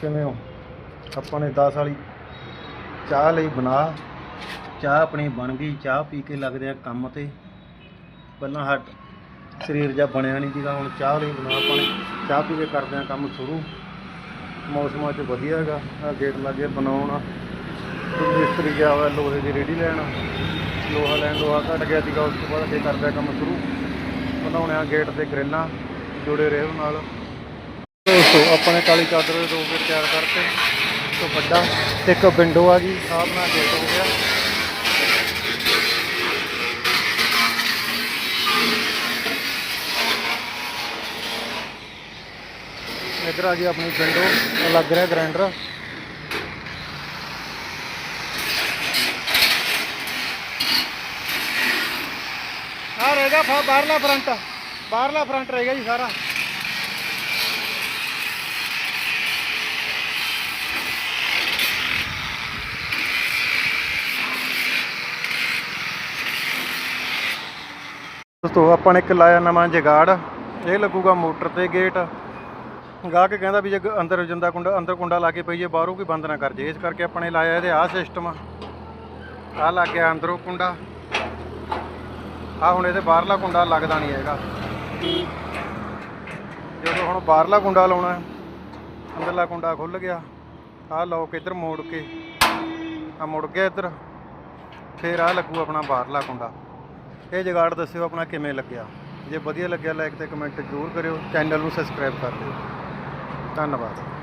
ਕਿਵੇਂ ਹੋ? ਆਪਾਂ ਨੇ 10 ਵਾਲੀ ਚਾਹ ਲਈ ਬਣਾ। ਚਾਹ ਆਪਣੀ ਬਣ ਗਈ। ਚਾਹ ਪੀ ਕੇ ਲੱਗਦੇ ਆ ਕੰਮ ਤੇ। ਪਹਿਲਾਂ ਹੱਟ ਸਰੀਰ ਜਾਂ ਬਣਿਆ ਨਹੀਂ ਸੀਗਾ। ਹੁਣ ਚਾਹ ਲਈ ਬਣਾ ਆਪਾਂ ਨੇ। ਚਾਹ ਪੀ ਕੇ ਕਰਦੇ ਆ ਕੰਮ ਸ਼ੁਰੂ। ਮੌਸਮ ਅੱਜ ਵਧੀਆ ਹੈਗਾ। ਆ ਗੇਟ ਲੱਗੇ ਬਣਾਉਣ। ਕੋਈ ਮਿਸਤਰੀ ਗਿਆ ਹੋਇਆ ਲੋਹੇ ਦੀ ਰੇੜੀ ਲੈਣ। ਲੋਹਾ ਲੈਣ ਲੋਹਾ ਘਟ ਗਿਆ ਸੀਗਾ। ਉਸ ਤੋਂ ਬਾਅਦ ਅੱਗੇ ਕਰਦੇ ਆ ਕੰਮ ਸ਼ੁਰੂ। ਬਣਾਉਣੇ ਆ ਗੇਟ ਤੇ ਗ੍ਰਿਲਾਂ। ਜੁੜੇ ਰਹੋ ਨਾਲ। ਦੋਸਤੋ ਆਪਣੇ ਕਾਲੀ ਚਾਦਰ ਦੇ ਦੋ ਗੇਟ ਤਿਆਰ ਕਰਤੇ ਇੱਕ ਵੱਡਾ ਤੇ ਇੱਕ ਵਿੰਡੋ ਆ ਗਈ ਆਹ ਬਣਾ ਗੇਟ ਹੋ ਗਿਆ ਇੱਧਰ ਆ ਗਈ ਆਪਣੀ ਵਿੰਡੋ ਲੱਗ ਰਿਹਾ ਗ੍ਰਾਈਂਡਰ ਆ ਰਹੇਗਾ ਫਾ, ਬਾਹਰਲਾ ਫਰੰਟ ਬਾਹਰਲਾ ਫਰੰਟ ਰਹੇਗਾ ਜੀ ਸਾਰਾ ਦੋਸਤੋ, ਆਪਾਂ ਨੇ ਇੱਕ ਲਾਇਆ ਨਵਾਂ ਜਗਾੜ। ਇਹ ਲੱਗੂਗਾ ਮੋਟਰ ਤੇ ਗੇਟ। ਗਾਹਕ ਕਹਿੰਦਾ ਵੀ ਜੇ ਅੰਦਰ ਜਿੰਦਾ ਕੁੰਡਾ ਅੰਦਰ ਕੁੰਡਾ ਲਾ ਕੇ ਪਈਏ, ਬਾਹਰੋਂ ਕੋਈ ਬੰਦ ਨਾ ਕਰ ਜੇ। ਇਸ ਕਰਕੇ ਆਪਾਂ ਨੇ ਲਾਇਆ ਇਹਦੇ ਆਹ ਸਿਸਟਮ ਆਹ ਲੱਗ ਗਿਆ ਅੰਦਰੋਂ ਕੁੰਡਾ। ਆਹ ਹੁਣ ਇਹਦੇ ਬਾਹਰਲਾ ਕੁੰਡਾ ਲੱਗਦਾ ਨਹੀਂ ਹੈਗਾ। ਜਦੋਂ ਹੁਣ ਬਾਹਰਲਾ ਕੁੰਡਾ ਲਾਉਣਾ ਅੰਦਰਲਾ ਕੁੰਡਾ ਖੁੱਲ ਗਿਆ। ਆਹ ਲੋਕ ਇੱਧਰ ਮੋੜ ਕੇ। ਆ ਮੁੜ ਗਿਆ ਇੱਧਰ। ਫੇਰ ਆਹ ਲੱਗੂ ਆਪਣਾ ਬਾਹਰਲਾ ਕੁੰਡਾ। ਇਹ ਜਗਾੜ ਦੱਸਿਓ ਆਪਣਾ ਕਿਵੇਂ ਲੱਗਿਆ। ਜੇ ਵਧੀਆ ਲੱਗਿਆ ਲਾਈਕ ਤੇ ਕਮੈਂਟ ਜ਼ਰੂਰ ਕਰਿਓ ਚੈਨਲ ਨੂੰ ਸਬਸਕ੍ਰਾਈਬ ਕਰ ਲਿਓ ਧੰਨਵਾਦ।